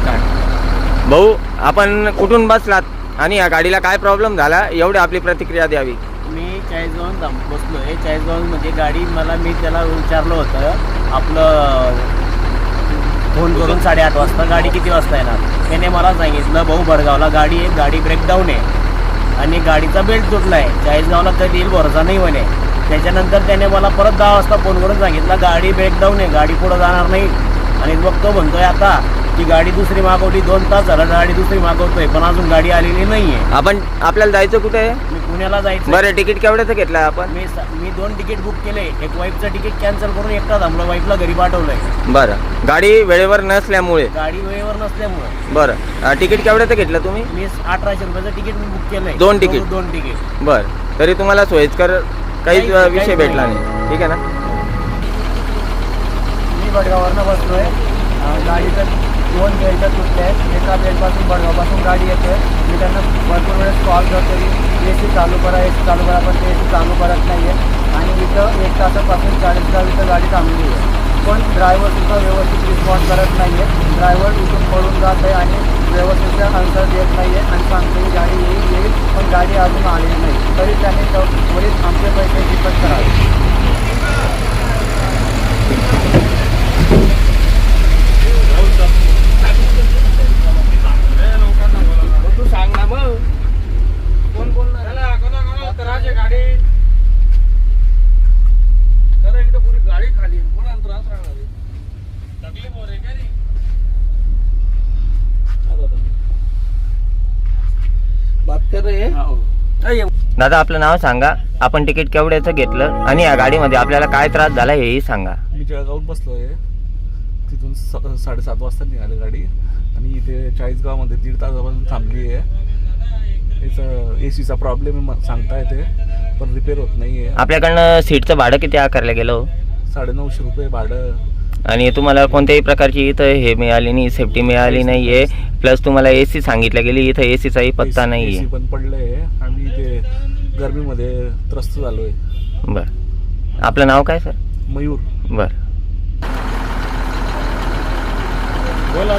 भाऊ आपण कुठून बसलात? आणि या गाडीला काय प्रॉब्लेम झाला? एवढी आपली प्रतिक्रिया द्यावी. मी चाळीसगावून थांब बसलो आहे चाळीसगावून म्हणजे गाडी मला मी त्याला विचारलं होतं आपलं फोन करून साडेआठ वाजता गाडी किती वाजता येणार? त्याने मला सांगितलं भाऊ भडगावला गाडी आहे गाडी ब्रेकडाऊन आहे. आणि गाडीचा बेल्ट तुटला आहे चाळीसगावला कधी येईल भरोसा नाही म्हणे. त्याच्यानंतर त्याने मला परत दहा वाजता फोन करून सांगितलं गाडी ब्रेकडाऊन आहे गाडी पुढं जाणार नाही. आणि मग तो म्हणतोय आता की गाडी दुसरी मागवली दोन तास झालं गाडी दुसरी मागवतोय पण अजून गाडी आलेली नाही आहे आपण आपल्याला जायचं कुठे? आहे मी पुण्याला जायचं बरं तिकीट केवढ्याचं घेतलं आपण? मी स- मी दोन तिकीट बुक केले एक वाईफचं तिकीट कॅन्सल करून एकटा थांबलो वाईफला घरी पाठवलंय. बरं गाडी वेळेवर नसल्यामुळे? गाडी वेळेवर नसल्यामुळे. बरं अं, तिकीट केवढ्याचं घेतलं तुम्ही? मी अठराशे रुपयाचं तिकीट मी बुक केलंय. दोन तिकीट? दोन तिकीट. बरं तरी तुम्हाला सोयीस्कर काहीच अं, विषय भेटला नाही. ठीक आहे ना? मी बडगाववरनं बसलोय. अं, गाडीचं दोन बेल्ट तुटले आहेत. एका बेल्टपासून बडगावपासून गाडी येते. मी त्यांना भरपूर वेळेस कॉल करतो की ए सी चालू करा ए सी चालू करा पण ते ए सी चालू करत नाही आहे आणि इथं एक तासापासून चाळीस गाव इथं गाडी थांबली आहे. पण ड्रायव्हर सुद्धा व्यवस्थित रिस्पॉन्ड करत नाही आहे ड्रायव्हर इथून पळून जात आहे आणि व्यवस्थित आन्सर देत नाही आहे आणि सांगतो की गाडी येईल येईल पण गाडी अजून आलेली नाही. तरी त्याने त्वरित आमचे पैसे रिफंड करावे तू सांग ना मग कोण बोलणार गाडी जरा इकडे पुरी गाडी खाली आहे. कोणाला त्रास राहणार आहे? तकलीफ हो रे काय रे? आता बघ. बात कर रे अय, दादा आपलं नाव सांगा. आपण तिकीट केवढ्याचं घेतलं आणि या गाडीमध्ये आपल्याला काय त्रास झाला हेही सांगा. मी जळगावून बसलोय तिथून स- साडेसात वाजता निघाली गाडी. आणि इथे चाळीसगावमध्ये दीड तासापासून थांबली आहे. याचं ए सीचा प्रॉब्लेम सांगता येते पण रिपेअर होत नाही आहे आपल्याकडनं सीटचं भाडं किती आकारलं गेलं हो? साडेनऊशे रुपये भाडं. आणि तुम्हाला कोणत्याही प्रकारची इथं हे मिळाली नाही सेफ्टी मिळाली नाही. आहे प्लस तुम्हाला ए सी सांगितलं गेली इथं ए सीचाही पत्ता नाही आहे पण पडलंय. आम्ही इथे गरमीमध्ये त्रस्त झालोय. बरं. आपलं नाव काय सर? मयूर. बरं. बोला